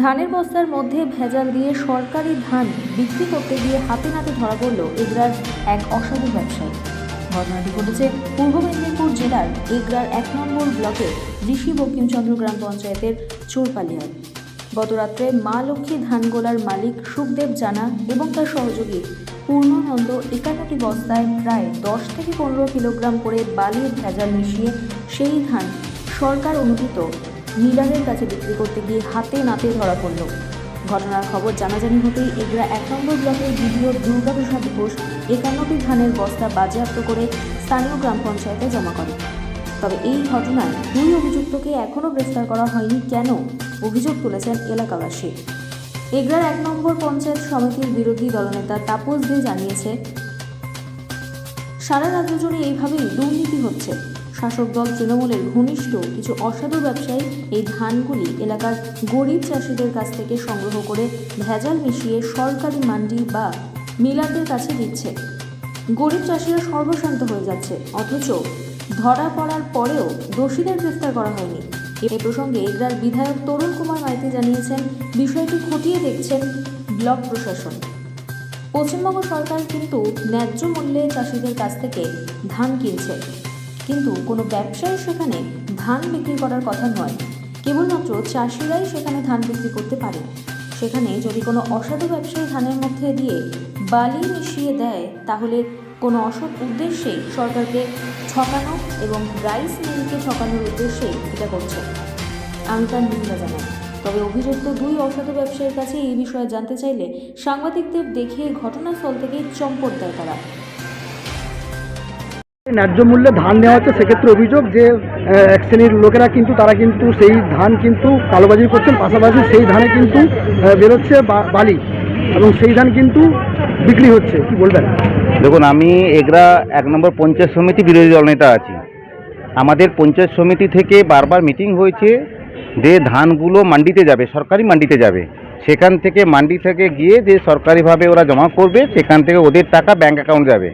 ধানের বস্তার মধ্যে ভেজাল দিয়ে সরকারি ধান বিক্রি করতে গিয়ে হাতে নাতে ধরা পড়ল এগরার এক অসাধু ব্যবসায়ী। ঘটনাটি ঘটেছে পূর্ব মেদিনীপুর জেলার এগরার এক নম্বর ব্লকের ঋষি বঙ্কিমচন্দ্র গ্রাম পঞ্চায়েতের চোরপালিয়ায়। গতরাত্রে মা লক্ষ্মী ধানগোলার মালিক সুখদেব জানা এবং তার সহযোগী পূর্ণানন্দ একান্নটি বস্তায় প্রায় দশ থেকে পনেরো কিলোগ্রাম করে বালির ভেজাল মিশিয়ে সেই ধান সরকার অনুমোদিত মিলারের কাছে বিক্রি করতে গিয়ে হাতে নাতে ধরা পড়ল। ঘটনার খবর জানাজানি হতেই এগরা এক নম্বর ব্লকের বিডিও দুর্গাপ্রসাদ ঘোষ একান্নটি ধানের বস্তা বাজেয়াপ্ত করে স্থানীয় গ্রাম পঞ্চায়েতে জমা করে তবে এই ঘটনায় দুই অভিযুক্তকে এখনও গ্রেফতার করা হয়নি কেন অভিযোগ তুলেছেন এলাকাবাসী। এগরার এক নম্বর পঞ্চায়েত সমিতির বিরোধী দলনেতা তাপস দে জানিয়েছে, সারা রাজ্য জুড়ে এইভাবেই দুর্নীতি হচ্ছে। শাসক দল তৃণমূলের ঘনিষ্ঠ কিছু অসাধু ব্যবসায়ী এই ধানগুলি এলাকার গরিব চাষিদের কাছ থেকে সংগ্রহ করে ভেজাল মিশিয়ে সরকারি মান্ডি বা মিলারদের কাছে দিচ্ছে। গরিব চাষিরা সর্বশান্ত হয়ে যাচ্ছে, অথচ ধরা পড়ার পরেও দোষীদের গ্রেফতার করা হয়নি। এ প্রসঙ্গে এগরার বিধায়ক তরুণ কুমার মাইতি জানিয়েছেন, বিষয়টি খতিয়ে দেখছেন ব্লক প্রশাসন। পশ্চিমবঙ্গ সরকার কিন্তু ন্যায্য মূল্যে চাষিদের কাছ থেকে ধান কিনছে। কিন্তু কোনো ব্যবসায়ী সেখানে ধান বিক্রি করার কথা নয়। কেবলমাত্র চাষিরাই সেখানে ধান বিক্রি করতে পারে। সেখানে যদি কোনো অসাধু ব্যবসায়ী ধানের মধ্যে দিয়ে বালি মিশিয়ে দেয়, তাহলে কোনো অসৎ উদ্দেশ্যেই সরকারকে ঠকানো এবং রাইস মিলকে ঠকানোর উদ্দেশ্যে এটা করছে। আমি তার নিন্দা জানাই। তবে অভিযুক্ত দুই অসাধু ব্যবসায়ীর কাছে এই বিষয়ে জানতে চাইলে সাংবাদিকদের দেখে ঘটনাস্থল থেকে চম্পট দেয় তারা। ন্যায্য মূল্যে ধান নেওয়া হচ্ছে, সেক্ষেত্রে অভিযোগ যে এক শ্রেণির লোকেরা কিন্তু, তারা কিন্তু সেই ধান কিন্তু কালোবাজি করছেন, পাশাপাশি সেই ধানে কিন্তু বেরোচ্ছে বালি এবং সেই ধান কিন্তু বিক্রি হচ্ছে। কি বলবেন? দেখুন, আমি এগরা এক নম্বর পঞ্চায়েত সমিতি বিরোধী দলনেতা আছি। আমাদের পঞ্চায়েত সমিতি থেকে বারবার মিটিং হয়েছে যে ধানগুলো মান্ডিতে যাবে, সরকারি মান্ডিতে যাবে। সেখান থেকে মান্ডি থেকে গিয়ে যে সরকারিভাবে ওরা জমা করবে, সেখান থেকে ওদের টাকা ব্যাঙ্ক অ্যাকাউন্ট যাবে।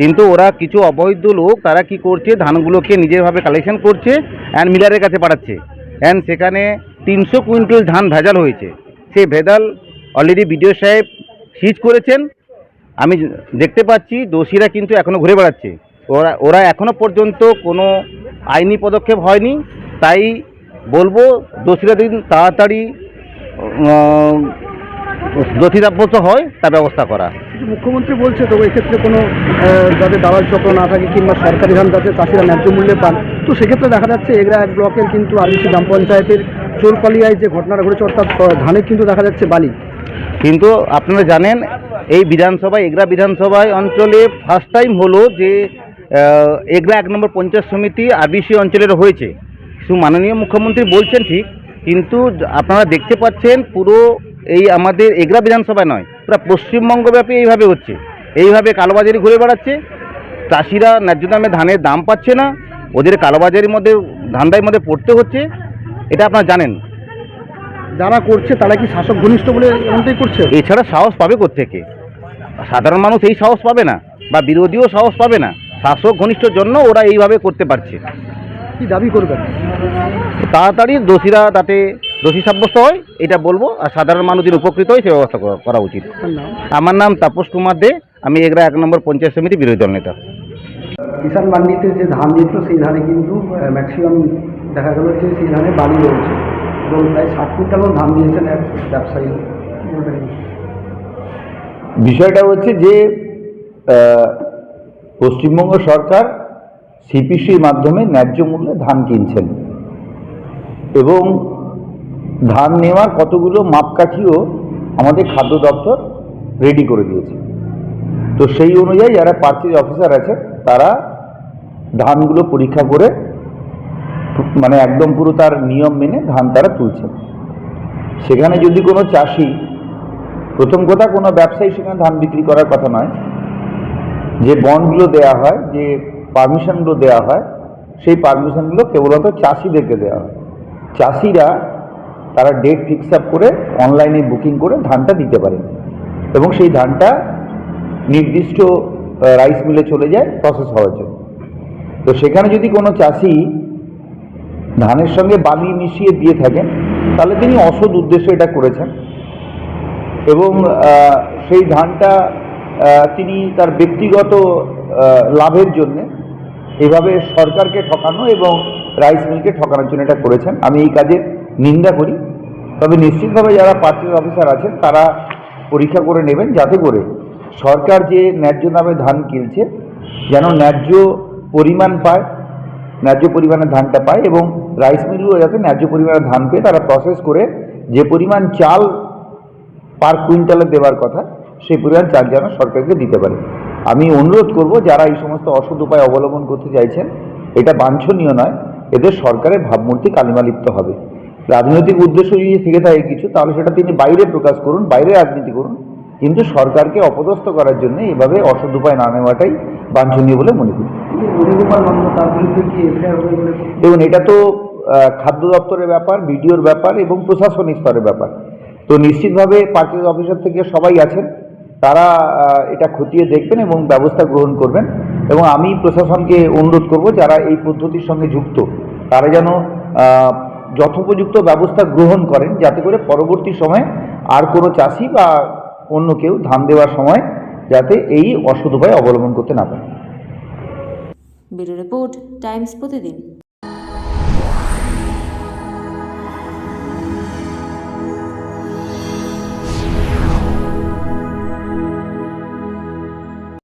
কিন্তু ওরা কিছু অবৈধ লোক, তারা কি করছে? ধানগুলোকে নিজেরভাবে কালেকশন করছে অ্যান্ড মিলারের কাছে পাঠাচ্ছে। অ্যান্ড সেখানে তিনশো কুইন্টাল ধান ভেজাল হয়েছে। সেই ভেজাল অলরেডি বিডিও সাহেব সিজ করেছেন। আমি দেখতে পাচ্ছি, দোষীরা কিন্তু এখনও ঘুরে বেড়াচ্ছে। ওরা ওরা এখনও পর্যন্ত কোনো আইনি পদক্ষেপ হয়নি। তাই বলব, দোষীরা দিন তাড়াতাড়ি সাব্যস্ত হয় তার ব্যবস্থা করা। মুখ্যমন্ত্রী বলছে তো এক্ষেত্রে কোনো যাতে দালাল চক্র না থাকে কিংবা সরকারি ধান যাতে চাষিরা ন্যায্য মূল্যে পান তো সেক্ষেত্রে দেখা যাচ্ছে এগরা এক ব্লকের কিন্তু আরবিসি গ্রাম পঞ্চায়েতের চোরপালিয়ায় যে ঘটনাটা ঘটেছে অর্থাৎ ধানে কিন্তু দেখা যাচ্ছে বালি। কিন্তু আপনারা জানেন এই বিধানসভায় এগরা বিধানসভায় অঞ্চলে ফার্স্ট টাইম হলো যে এগরা এক নম্বর পঞ্চায়েত সমিতি আরবিসি অঞ্চলের হয়েছে। শুধু মাননীয় মুখ্যমন্ত্রী বলছেন ঠিক কিন্তু আপনারা দেখতে পাচ্ছেন পুরো এই আমাদের এগরা বিধানসভায় নয় পুরো পশ্চিমবঙ্গব্যাপী এইভাবে হচ্ছে। এইভাবে কালোবাজারি ঘুরে বেড়াচ্ছে। চাষিরা ন্যায্য দামে ধানের দাম পাচ্ছে না ওদের কালোবাজারির মধ্যে ধান্দার মধ্যে পড়তে হচ্ছে এটা আপনারা জানেন। যারা করছে তারা কি শাসক ঘনিষ্ঠ বলে এমনটাই করছে? এছাড়া সাহস পাবে কোত্থেকে? সাধারণ মানুষ এই সাহস পাবে না বা বিরোধীও সাহস পাবে না। শাসক ঘনিষ্ঠর জন্য ওরা এইভাবে করতে পারছে। কি দাবি করবেন? তাড়াতাড়ি দোষীরা তাতে দোষী সাব্যস্ত হয় এটা বলব আর সাধারণ মানুষের উপকৃত হয় সে ব্যবস্থা করা- উচিত। আমার নাম তাপস কুমার দে আমি এগরা এক নম্বর পঞ্চায়েত সমিতি বিরোধী দল নেতা। কিষাণ মান্ডিতে যে ধান দিয়েছিল সেই ধানে কিন্তু ম্যাক্সিমাম দেখা গেল যে সেই ধানে বালি রয়েছে। এবং প্রায় ষাট কুইন্টালও ধান দিয়েছেন এক ব্যবসায়ী। বিষয়টা হচ্ছে যে পশ্চিমবঙ্গ সরকার সিপিসির মাধ্যমে ন্যায্য মূল্যে ধান কিনছেন। এবং ধান নেওয়ার কতগুলো মাপকাঠিও আমাদের খাদ্য দপ্তর রেডি করে দিয়েছে। তো সেই অনুযায়ী যারা পার্চেজ অফিসার আছে, তারা ধানগুলো পরীক্ষা করে মানে একদম পুরো তার নিয়ম মেনে ধান তারা তুলছেন। সেখানে যদি কোনো চাষি, প্রথম কথা কোনো ব্যবসায়ী সেখানে ধান বিক্রি করার কথা নয়, যে বন্ডগুলো দেওয়া হয়, যে পারমিশনগুলো দেওয়া হয়, সেই পারমিশনগুলো কেবলমাত্র চাষিদেরকে দেওয়া হয়। চাষিরা তারা ডেট ফিক্স আপ করে অনলাইনে বুকিং করে ধানটা দিতে পারেন এবং সেই ধানটা নির্দিষ্ট রাইস মিলে চলে যায় প্রসেস হওয়ার জন্য। তো সেখানে যদি কোনো চাষি ধানের সঙ্গে বালি মিশিয়ে দিয়ে থাকেন, তাহলে তিনি অসৎ উদ্দেশ্যে এটা করেছেন। এবং সেই ধানটা তিনি তার ব্যক্তিগত লাভের জন্যে এভাবে সরকারকে ঠকানো এবং রাইস মিলকে ঠকানোর জন্য এটা করেছেন। আমি এই কাজের নিন্দা করি। তবে নিশ্চিতভাবে যারা পার্টি অফিসার আছেন, তারা পরীক্ষা করে নেবেন যাতে করে সরকার যে ন্যায্য দামে ধান কিনছে, যেন ন্যায্য পরিমাণ পায়, ন্যায্য পরিমাণে ধানটা পায় এবং রাইস মিলগুলো যাতে ন্যায্য পরিমাণে ধান পেয়ে তারা প্রসেস করে যে পরিমাণ চাল পার কুইন্টালে দেওয়ার কথা, সেই পরিমাণ চাল যেন সরকারকে দিতে পারে। আমি অনুরোধ করব, যারা এই সমস্ত অসৎ উপায় অবলম্বন করতে চাইছেন, এটা বাঞ্ছনীয় নয়। এদের সরকারের ভাবমূর্তি কালিমালিপ্ত হবে। রাজনৈতিক উদ্দেশ্য যদি থেকে থাকে কিছু, তাহলে সেটা তিনি বাইরে প্রকাশ করুন, বাইরে রাজনীতি করুন। কিন্তু সরকারকে অপদস্থ করার জন্য এভাবে অসৎ উপায় না নেওয়াটাই বাঞ্ছনীয় বলে মনে করি। দেখুন, এটা তো খাদ্য দপ্তরের ব্যাপার, বিডিওর ব্যাপার এবং প্রশাসনিক স্তরের ব্যাপার। তো নিশ্চিতভাবে পার্টি অফিসার থেকে সবাই আছেন। তারা এটা খতিয়ে দেখবেন এবং ব্যবস্থা গ্রহণ করবেন। এবং আমি প্রশাসনকে অনুরোধ করব, যারা এই পদ্ধতির সঙ্গে যুক্ত, তারা যেন যথোপযুক্ত ব্যবস্থা গ্রহণ করেন, যাতে করে পরবর্তী সময়ে আর কোনো চাষি বা অন্য কেউ ধান দেওয়ার সময় যাতে এই অসৎ উপায় অবলম্বন করতে না পারে। রিপোর্ট, টাইমস প্রতিদিন।